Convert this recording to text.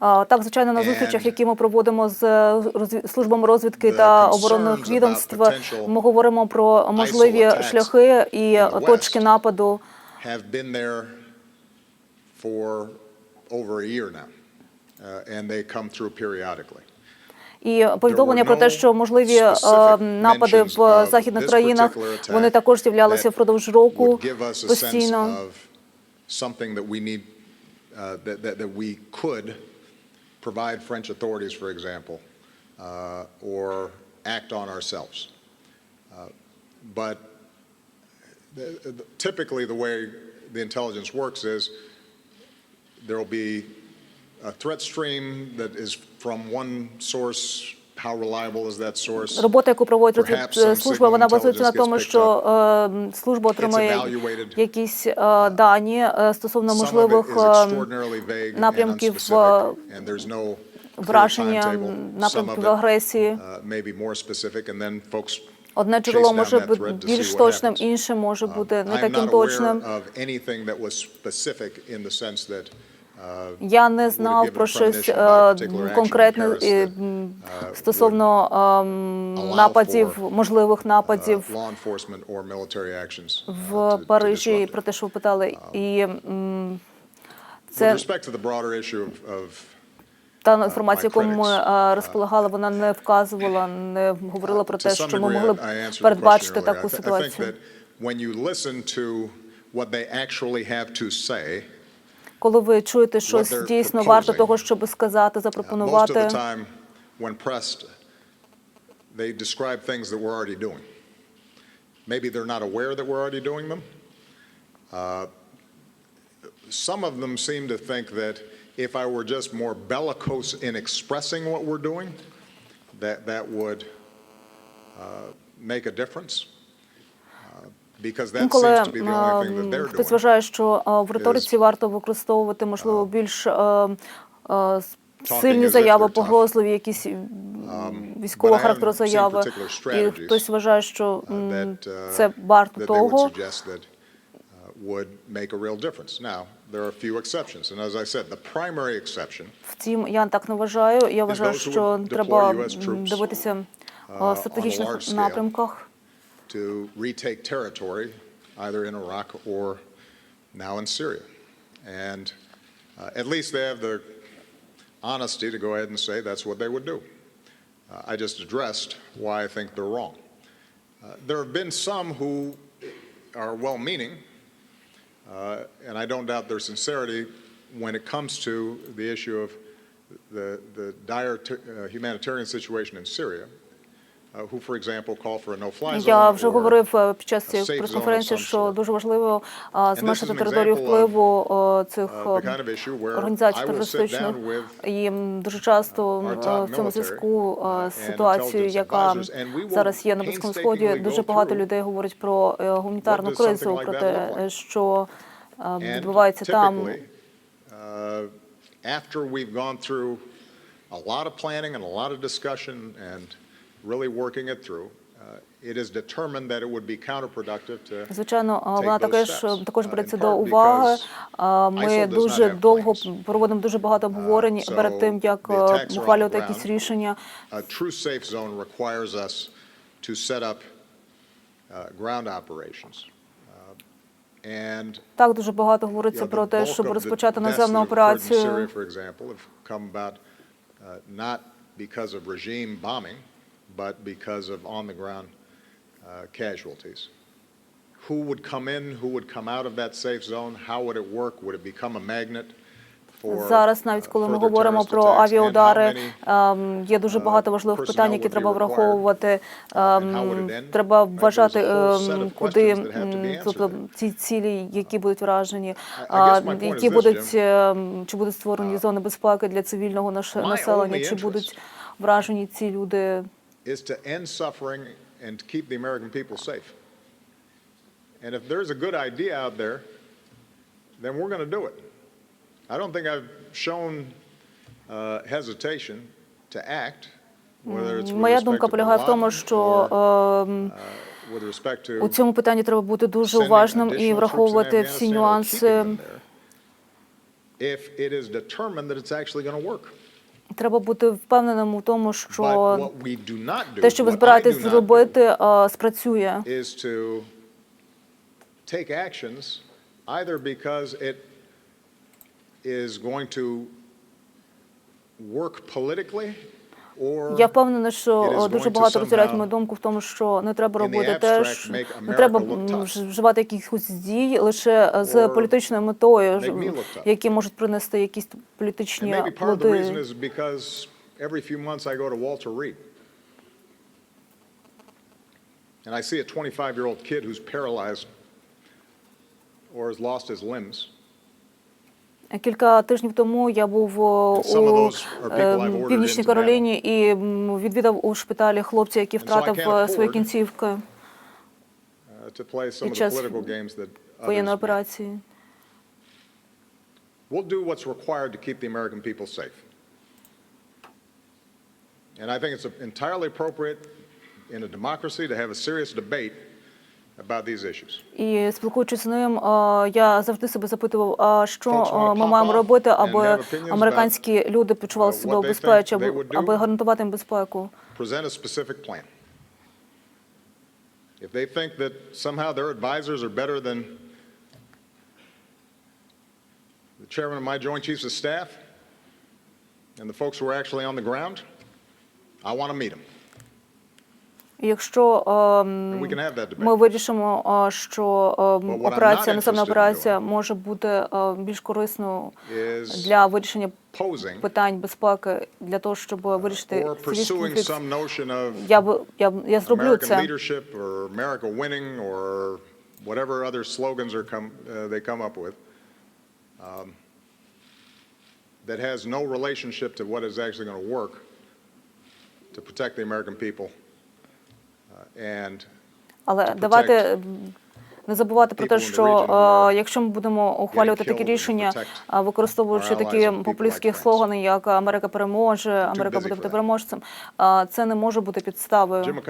Так, звичайно, на зустрічах, які ми проводимо з е, службами розвідки та оборонних відомств, ми говоримо про можливі шляхи і точки нападу. uh. І повідомлення про те, що можливі е, напади в західних країнах вони також з'являлися впродовж року постійно. Provide French authorities, for example, uh, or act on ourselves. Uh, But typically, the way the intelligence works is there'll be a threat stream that is from one source. Робота, яку проводить служба, вона базується на тому, що е, служба отримує якісь е, дані е, стосовно можливих е, напрямків, clear враження, напрямків агресії. uh, Одне джерело може бути більш точним, інше може бути не таким точним. Uh, Я не знав про щось е, конкретне е, uh, стосовно ем, нападів, можливих uh, нападів uh, в Парижі. Про те, що ви питали, і це та інформація, яку ми е, розполагали, вона не вказувала, не говорила про те, що ми могли б передбачити таку ситуацію. Коли ви чуєте щось they're дійсно варто proposing, того, щоб сказати, uh, most of запропонувати. the time, when pressed, they describe things that we're already doing. Maybe they're not aware that we're already doing them. Uh, Some of them seem to think that if I were just more bellicose in expressing what we're doing, that that would uh, make a difference. They're хтось вважає, що е, в риториці варто використовувати можливо більш е, е, сильні заяви, погрозливі, якісь військового характеру заяви. І хтось вважає, що uh, це варто того. uh, Втім, я так не вважаю. Я вважаю, що треба дивитися е, в стратегічних напрямках. To retake territory, either in Iraq or now in Syria. And uh, at least they have the honesty to go ahead and say that's what they would do. Uh, I just addressed why I think they're wrong. Uh, there have been some who are well-meaning, uh, and I don't doubt their sincerity when it comes to the issue of the, the dire uh, humanitarian situation in Syria, Я вже говорив е, під час цієї прес-конференції, що дуже важливо зменшити територію впливу е, цих uh, е, організацій терористичних. І дуже часто в цьому зв'язку е, uh, intelligence яка зараз є на Близькому Сході, дуже багато людей говорять про е, гуманітарну кризу, про те, е, що е, відбувається там. uh, after we've gone through a lot of planning and a lot of discussion and really working it through, uh, it is determined that it would be counterproductive to Звичайно, вона також також uh, береться до уваги. Ми дуже довго проводимо дуже багато обговорень перед тим, як е, ухвалювати якісь рішення. A true safe zone requires us to set up uh, ground operations. Uh, And Так дуже багато говориться про те, щоб розпочати наземну операцію. Uh, but because of on-the-ground uh, casualties. Who would come in, who would come out of that safe zone? How would it work? Would it become a magnet Зараз, навіть uh, коли ми говоримо про авіаудари, ем, є дуже багато важливих питань, які треба враховувати. Ем? Треба вважати, ем, куди тобто ці цілі, які будуть вражені, які будуть ем, чи будуть створені зони безпеки для цивільного населення, чи будуть вражені ці люди. is to end suffering and to keep the American people safe. And if there's a good idea out there, then we're going to do it. I don't think I've shown uh, hesitation to act, whether it's with Моя respect думка to полягає в bin тому, Laden що or, ем, uh, with respect to у цьому питанні треба бути дуже sending уважним additional і troops in враховувати всі Afghanistan or нюанси. keeping them there. if it is determined that it's actually going to work. Треба бути впевненим у тому, що те, що ви збираєтесь зробити, е, спрацює. take actions either because it is going to work politically Я впевнена, що е, дуже багато розділяють мою думку в тому, що не треба робити те, abstract, що make не треба вживати якихось дій лише е, з політичною метою, які можуть принести якісь політичні плоди. every few months I go to Walter Reed. And I see a 25-year-old kid who's paralyzed or has lost his limbs. Кілька тижнів тому я був у ем, Північній Кароліні і відвідав у шпиталі хлопця, який втратив е, свої кінцівки uh, Під час воєнної операції. We'll do what's required to keep the American people safe. And I think it's entirely appropriate in a democracy to have a serious debate. І спілкуючись з ним, е, я завжди себе запитував, а що е, ми маємо робити, аби американські люди почували uh, себе they безпеці, аби, гарантувати їм безпеку. Present a specific plan. If they think that somehow their advisors are better than the chairman of my Joint Chiefs of Staff and the folks who are actually on the ground, I want to meet them. Якщо е, ми вирішимо, е, що е, операція, наземна операція може бути е, більш корисною для вирішення питань безпеки, для того, щоб вирішити конфлікт, я б я, я зроблю це. whatever other slogans are come, uh, they come up with um, that has no relationship to what is actually going to work to protect the American people. Uh, Але давайте не забувати про те, що е, якщо ми будемо ухвалювати такі рішення, використовуючи такі популістські слогани, як Америка переможе, Америка буде переможцем, це не може бути підставою.